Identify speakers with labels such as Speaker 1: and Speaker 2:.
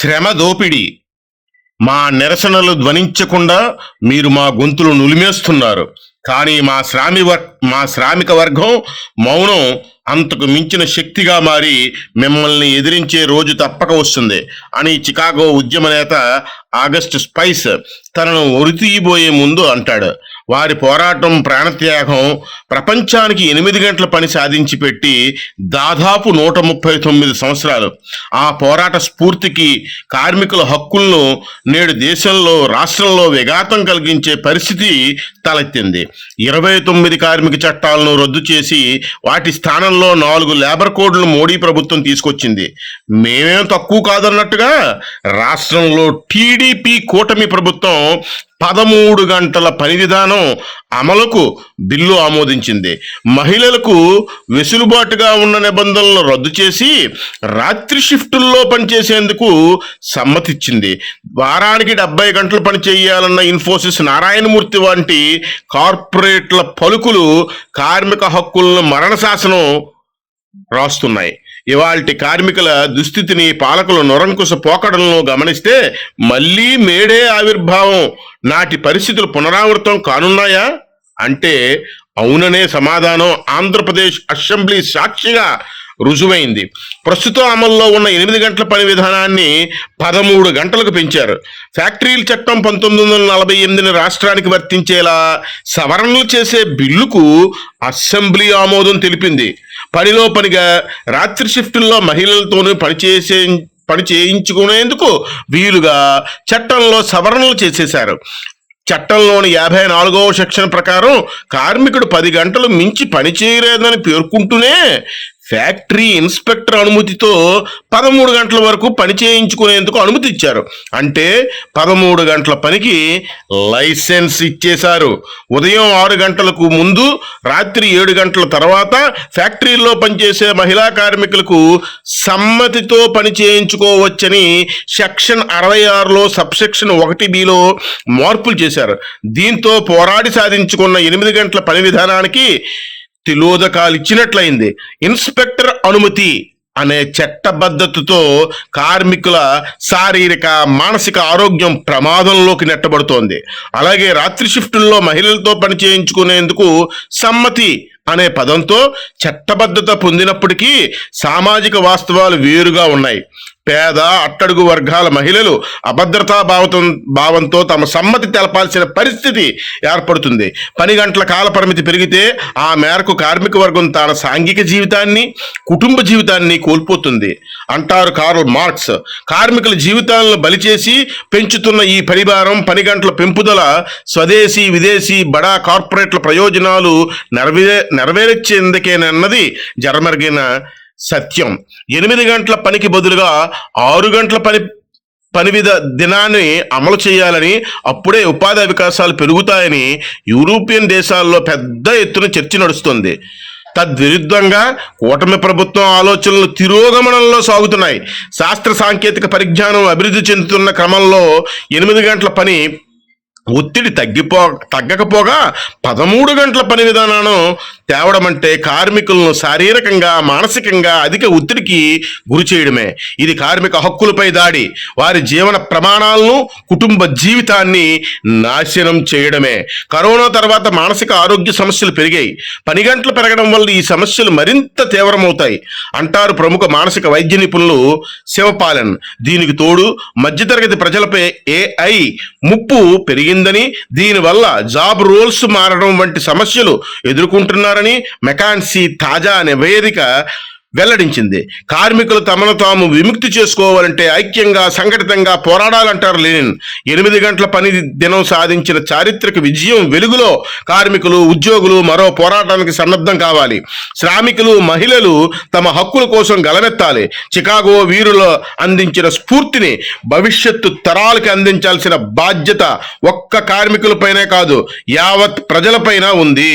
Speaker 1: శ్రమ దోపిడి. మా నిరసనలు ధ్వనించకుండా మీరు మా గొంతులు నులిమేస్తున్నారు. కానీ మా శ్రామి వర్ మా శ్రామిక వర్గం మౌనం అంతకు మించిన శక్తిగా మారి మిమ్మల్ని ఎదిరించే రోజు తప్పక వస్తుంది. అని చికాగో ఉద్యమ నేత ఆగస్ట్ స్పైస్ తనను ఒరితీయబోయే ముందు అంటాడు. వారి పోరాటం ప్రాణత్యాగం ప్రపంచానికి ఎనిమిది గంటల పని సాధించి పెట్టి దాదాపు నూట ముప్పై తొమ్మిది సంవత్సరాలు. ఆ పోరాట స్ఫూర్తికి కార్మికుల హక్కులను నేడు దేశంలో రాష్ట్రంలో విఘాతం కలిగించే పరిస్థితి తలెత్తింది. ఇరవై తొమ్మిది కార్మిక చట్టాలను రద్దు చేసి వాటి స్థానంలో నాలుగు లేబర్ కోడ్లను మోడీ ప్రభుత్వం తీసుకొచ్చింది. మేమేం తక్కువ కాదన్నట్టుగా రాష్ట్రంలో టీడీపీ కూటమి ప్రభుత్వం పదమూడు గంటల పని విధానం అమలుకు బిల్లు ఆమోదించింది. మహిళలకు వెసులుబాటుగా ఉన్న నిబంధనలను రద్దు చేసి రాత్రి షిఫ్టుల్లో పనిచేసేందుకు సమ్మతిచ్చింది. వారానికి డెబ్బై గంటలు పని చేయాలన్న ఇన్ఫోసిస్ నారాయణమూర్తి వంటి కార్పొరేట్ల పలుకులు కార్మిక హక్కులను మరణ శాసనం రాస్తున్నాయి. ఇవాల్టి కార్మికుల దుస్థితిని పాలకులు నొరంకుశ పోకడంలో గమనిస్తే మళ్ళీ మేడే ఆవిర్భావం. నాటి పరిస్థితులు పునరావృతం కానున్నాయా? అంటే అవుననే సమాధానం ఆంధ్రప్రదేశ్ అసెంబ్లీ సాక్షిగా రుజువైంది. ప్రస్తుతం అమల్లో ఉన్న ఎనిమిది గంటల పని విధానాన్ని పదమూడు గంటలకు పెంచారు. ఫ్యాక్టరీల చట్టం పంతొమ్మిది వందల నలభై ఎనిమిదిని రాష్ట్రానికి వర్తించేలా సవరణలు చేసే బిల్లుకు అసెంబ్లీ ఆమోదం తెలిపింది. పనిలో పనిగా రాత్రి షిఫ్టుల్లో మహిళలతోనూ పనిచేసే పని చేయించుకునేందుకు వీలుగా చట్టంలో సవరణలు చేసేశారు. చట్టంలోని యాభై నాలుగవ సెక్షన్ ప్రకారం కార్మికుడు పది గంటలు మించి పని చేయలేదని పేర్కొంటూనే ఫ్యాక్టరీ ఇన్స్పెక్టర్ అనుమతితో పదమూడు గంటల వరకు పని చేయించుకునేందుకు అనుమతి ఇచ్చారు. అంటే పదమూడు గంటల పనికి లైసెన్స్ ఇచ్చేశారు. ఉదయం ఆరు గంటలకు ముందు రాత్రి ఏడు గంటల తర్వాత ఫ్యాక్టరీలో పనిచేసే మహిళా కార్మికులకు సమ్మతితో పని చేయించుకోవచ్చని సెక్షన్ అరవై ఆరులో సబ్సెక్షన్ ఒకటి బిలో మార్పులు చేశారు. దీంతో పోరాడి సాధించుకున్న ఎనిమిది గంటల పని విధానానికి తిలోదకాలు ఇచ్చినట్లయింది ఇన్స్పెక్టర్ అనుమతి అనే చట్టబద్ధతతో కార్మికుల శారీరక మానసిక ఆరోగ్యం ప్రమాదంలోకి నెట్టబడుతోంది. అలాగే రాత్రి షిఫ్టుల్లో మహిళలతో పని చేయించుకునేందుకు సమ్మతి అనే పదంతో చట్టబద్ధత పొందినప్పటికీ సామాజిక వాస్తవాలు వేరుగా ఉన్నాయి. పేద అట్టడుగు వర్గాల మహిళలు అభద్రతా భావతం భావంతో తమ సమ్మతి తెలపాల్సిన పరిస్థితి ఏర్పడుతుంది. పని గంటల కాల పరిమితి పెరిగితే ఆ మేరకు కార్మిక వర్గం తన సాంఘిక జీవితాన్ని కుటుంబ జీవితాన్ని కోల్పోతుంది. అంటారు కార్ల్ మార్క్స్. కార్మికుల జీవితాలను బలిచేసి పెంచుతున్న ఈ పరిభారం పని గంటల పెంపుదల స్వదేశీ విదేశీ బడా కార్పొరేట్ల ప్రయోజనాలు నెరవే నెరవేర్చేందుకేనన్నది జరమరిగిన సత్యం. ఎనిమిది గంటల పనికి బదులుగా ఆరు గంటల పని పని విధ దినాన్ని అమలు చేయాలని అప్పుడే ఉపాధి అవకాశాలు పెరుగుతాయని యూరోపియన్ దేశాల్లో పెద్ద ఎత్తున చర్చ నడుస్తుంది. తద్విరుద్ధంగా కూటమి ప్రభుత్వం ఆలోచనలు తిరోగమనంలో సాగుతున్నాయి. శాస్త్ర సాంకేతిక పరిజ్ఞానం అభివృద్ధి చెందుతున్న క్రమంలో ఎనిమిది గంటల పని ఒత్తిడి తగ్గిపో తగ్గకపోగా పదమూడు గంటల పని విధానాన్ని తేవడం అంటే కార్మికులను శారీరకంగా మానసికంగా అధిక ఒత్తిడికి గురి చేయడమే. ఇది కార్మిక హక్కులపై దాడి. వారి జీవన ప్రమాణాలను కుటుంబ జీవితాన్ని నాశనం చేయడమే. కరోనా తర్వాత మానసిక ఆరోగ్య సమస్యలు పెరిగాయి. పని గంటలు పెరగడం వల్ల ఈ సమస్యలు మరింత తీవ్రమవుతాయి. అంటారు ప్రముఖ మానసిక వైద్య నిపుణులు శివపాలన్. దీనికి తోడు మధ్యతరగతి ప్రజలపై ఏఐ ముప్పు పెరిగిందని దీనివల్ల జాబ్ రోల్స్ మారడం వంటి సమస్యలు ఎదుర్కొంటున్నారు ఎదుర్కొంటున్నారని మెకాన్సీ తాజా నివేదిక వెల్లడించింది. కార్మికులు తమను తాము విముక్తి చేసుకోవాలంటే ఐక్యంగా సంఘటితంగా పోరాడాలంటారు లెనిన్. ఎనిమిది గంటల పని దినం సాధించిన చారిత్రక విజయం వెలుగులో కార్మికులు ఉద్యోగులు మరో పోరాటానికి సన్నద్ధం కావాలి. శ్రామికులు మహిళలు తమ హక్కుల కోసం గలమెత్తాలి. చికాగో వీరుల అందించిన స్ఫూర్తిని భవిష్యత్తు తరాలకి అందించాల్సిన బాధ్యత ఒక్క కార్మికులపైనే కాదు యావత్ ప్రజలపైన ఉంది.